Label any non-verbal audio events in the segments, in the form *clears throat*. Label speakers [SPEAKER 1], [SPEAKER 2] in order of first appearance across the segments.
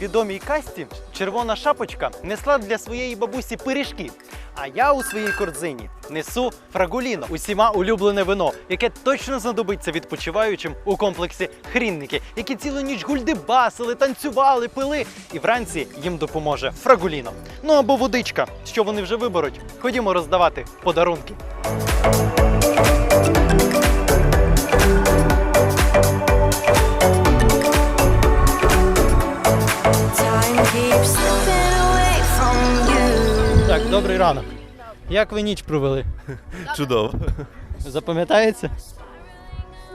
[SPEAKER 1] відомій касті червона шапочка несла для своєї бабусі пиріжки. А я у своїй корзині несу фрагуліно, усіма улюблене вино, яке точно знадобиться відпочиваючим у комплексі хрінники, які цілу ніч гульдибасили, танцювали, пили. І вранці їм допоможе фрагуліно. Ну або водичка, що вони вже виберуть. Ходімо роздавати подарунки. Так, добрий ранок. Як ви ніч провели?
[SPEAKER 2] Чудово.
[SPEAKER 1] Запам'ятається?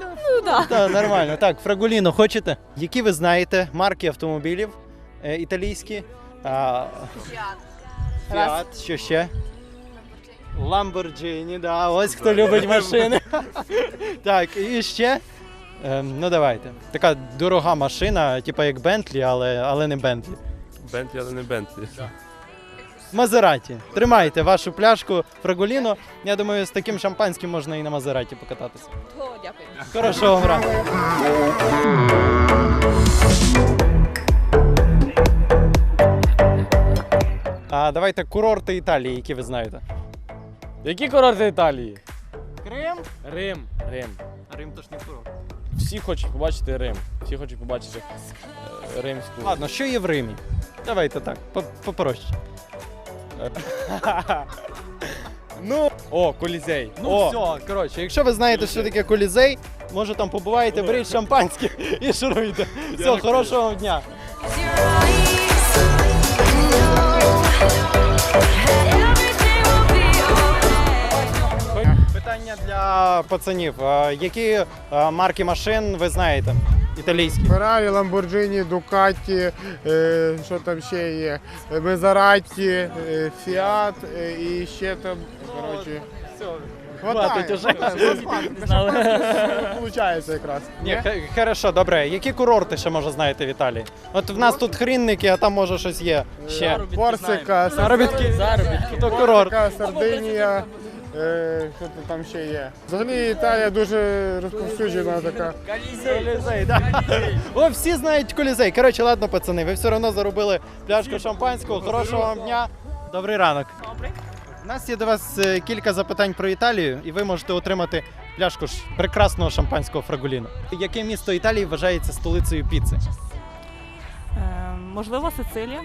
[SPEAKER 1] Ну, так. Так, нормально. Так, Фрагуліно, хочете? Які ви знаєте марки автомобілів е, італійські? А, Фіат, що ще? Ламборджині, да, ось хто любить машини. так, і ще. Ем, ну давайте. Така дорога машина, типу як Бентлі, але, але не Бентлі.
[SPEAKER 2] Бентлі, але не Бентлі.
[SPEAKER 1] Мазераті. Тримайте вашу пляшку Фрагуліно. Я думаю, з таким шампанським можна і на Мазераті покататися.
[SPEAKER 3] О, дякую.
[SPEAKER 1] Хорошого вам ранку. А давайте курорти Італії, які ви знаєте.
[SPEAKER 4] Які курорти Італії?
[SPEAKER 1] Крим?
[SPEAKER 4] Рим. Рим.
[SPEAKER 1] Рим то ж не курорт.
[SPEAKER 4] Всі хочуть побачити Рим. Всі хочуть побачити е, римську.
[SPEAKER 1] Ладно, що є в Римі? Давайте так, по- попроще.
[SPEAKER 4] Ну, о, колізей.
[SPEAKER 1] Ну
[SPEAKER 4] о,
[SPEAKER 1] все, коротше, якщо ви знаєте, що таке колізей, може там побуваєте, беріть шампанське і шуруйте. Все, хорошого вам дня. Питання для пацанів. Які марки машин ви знаєте? Італійські.
[SPEAKER 5] Феррарі, Ламборджині, Дукаті, е, що там ще є, Мезераті, е, Фіат е, і ще там, коротше,
[SPEAKER 1] Хватить уже. *laughs*
[SPEAKER 5] Получається якраз.
[SPEAKER 1] Ні, хорошо, добре. Які курорти ще може знаєте в Італії? От в нас тут хрінники, а там може щось є ще.
[SPEAKER 5] Корсика,
[SPEAKER 1] Заробітки.
[SPEAKER 4] Заробітки.
[SPEAKER 1] Курорт.
[SPEAKER 5] Сардинія, Е, там ще є. Взагалі Італія дуже розповсюджена така.
[SPEAKER 1] Колізей, да. *laughs* О, всі знають колізей. Коротше, ладно, пацани, ви все одно заробили пляшку шампанського. Хорошого вам дня. Добрий ранок.
[SPEAKER 3] Добрий.
[SPEAKER 1] У нас є до вас е, кілька запитань про Італію, і ви можете отримати пляшку ж прекрасного шампанського фрагуліну. Яке місто Італії вважається столицею піци?
[SPEAKER 3] Е, можливо, Сицилія.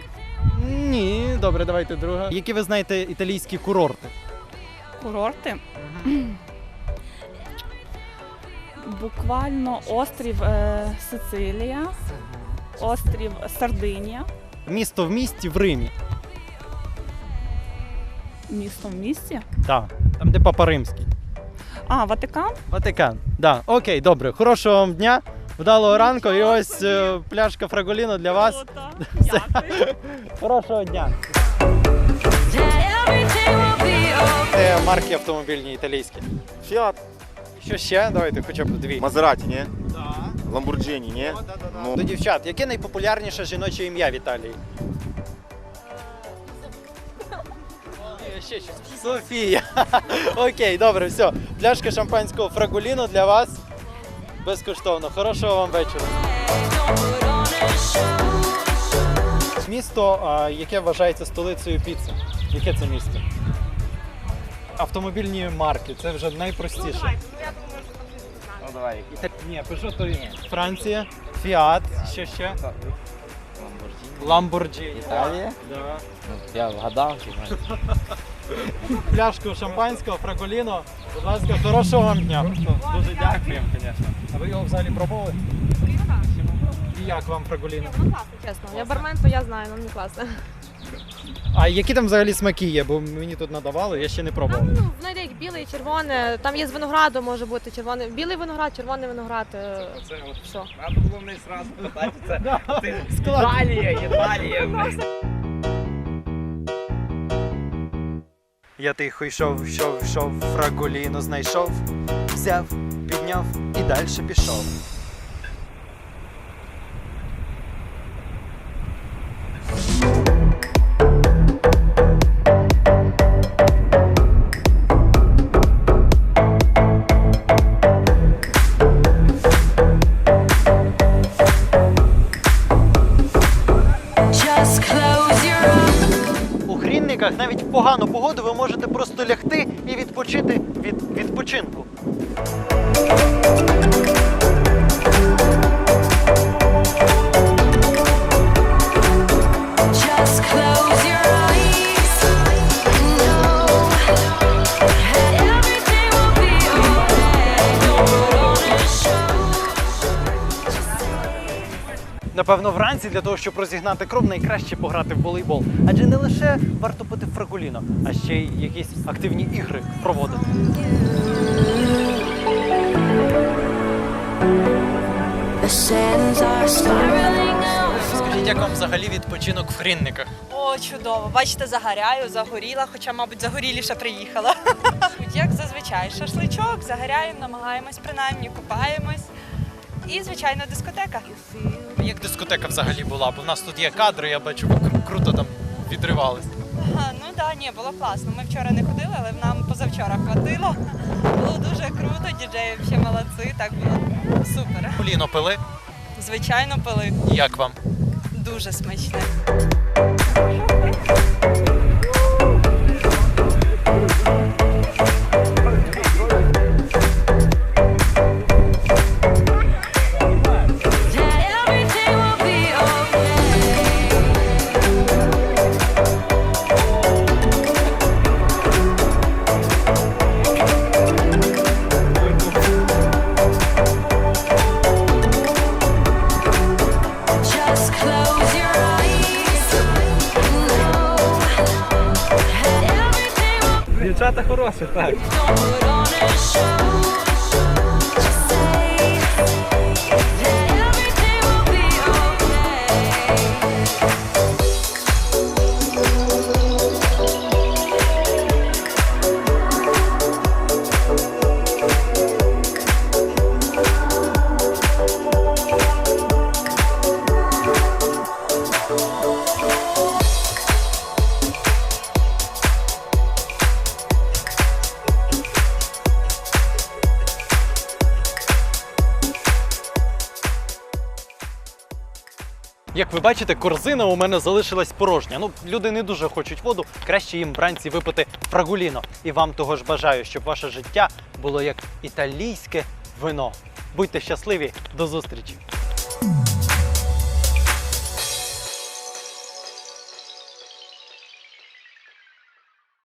[SPEAKER 1] Ні, добре, давайте друга. Які ви знаєте італійські курорти?
[SPEAKER 3] Курорти. *clears throat* Буквально острів е, Сицилія, острів Сардинія,
[SPEAKER 1] Місто в місті в Римі.
[SPEAKER 3] місто в місті.
[SPEAKER 1] Так, там, де Папа Римський.
[SPEAKER 3] А, Ватикан.
[SPEAKER 1] Ватикан. Да. Окей, добре. Хорошого вам дня. Вдалого ранку. І ось е, пляшка фрагуліну для вас. *laughs*
[SPEAKER 3] Дякую.
[SPEAKER 1] Хорошого дня. Це марки автомобільні італійські.
[SPEAKER 2] Фіат.
[SPEAKER 1] Що ще? Давайте хоча б дві.
[SPEAKER 2] Мазераті, ні? Ламборджині, ні? Ну,
[SPEAKER 1] До дівчат, яке найпопулярніше жіноче ім'я в Італії? Ще щось. Софія. *laughs* Окей, добре, все. Пляшка шампанського фрагуліну для вас. Безкоштовно. Хорошого вам вечора. Місто, а, яке вважається столицею піци. Яке це місто? Автомобільні марки, це вже найпростіше.
[SPEAKER 4] Ну давай.
[SPEAKER 1] Іта- Ні, Peugeot то Франція, Фіат, що ще? Ламборджині.
[SPEAKER 4] Італія?
[SPEAKER 1] Да.
[SPEAKER 4] Я вгадав, чи *laughs*
[SPEAKER 1] Пляшку шампанського, фрагуліно. Будь ласка, хорошого вам дня. Дуже дякуємо, звісно. А ви його взагалі пробували? І як вам фрагуліно?
[SPEAKER 6] Ну класно, чесно. Я бармен, то я знаю, ну не класно.
[SPEAKER 1] А які там взагалі смаки є? Бо мені тут надавали, я ще не пробував.
[SPEAKER 6] Там ну, знайде як білий, червоне. Там є з винограду, може бути червоний. Білий виноград, червоний виноград. е, Все.
[SPEAKER 4] Треба було мене зразу питати. Це
[SPEAKER 1] Склад.
[SPEAKER 4] Італія, Італія.
[SPEAKER 1] Я тихо йшов, йшов, йшов, фрагуліно знайшов, взяв, підняв і далі пішов. навушниках навіть в погану погоду ви можете просто лягти і відпочити від відпочинку. Напевно, вранці для того, щоб розігнати кров, найкраще пограти в волейбол. Адже не лише варто пити фрагуліно, а ще й якісь активні ігри проводити. Скажіть, як вам взагалі відпочинок в Хрінниках?
[SPEAKER 7] О, чудово. Бачите, загоряю, загоріла, хоча, мабуть, загоріліше приїхала. *laughs* Як зазвичай, шашличок, загоряємо, намагаємось принаймні, купаємось. І, звичайно, дискотека.
[SPEAKER 1] Як дискотека взагалі була? Бо в нас тут є кадри, я бачу, ви круто там відривались.
[SPEAKER 7] Ага, ну да, ні, було класно. Ми вчора не ходили, але нам позавчора хватило. Було дуже круто, діджеї ще молодці, так було супер.
[SPEAKER 1] Поліно пили.
[SPEAKER 7] Звичайно, пили.
[SPEAKER 1] Як вам?
[SPEAKER 7] Дуже смачне.
[SPEAKER 1] Дівчата хороші, так. Як ви бачите, корзина у мене залишилась порожня. Ну, люди не дуже хочуть воду, краще їм вранці випити фрагуліно. І вам того ж бажаю, щоб ваше життя було як італійське вино. Будьте щасливі, до зустрічі!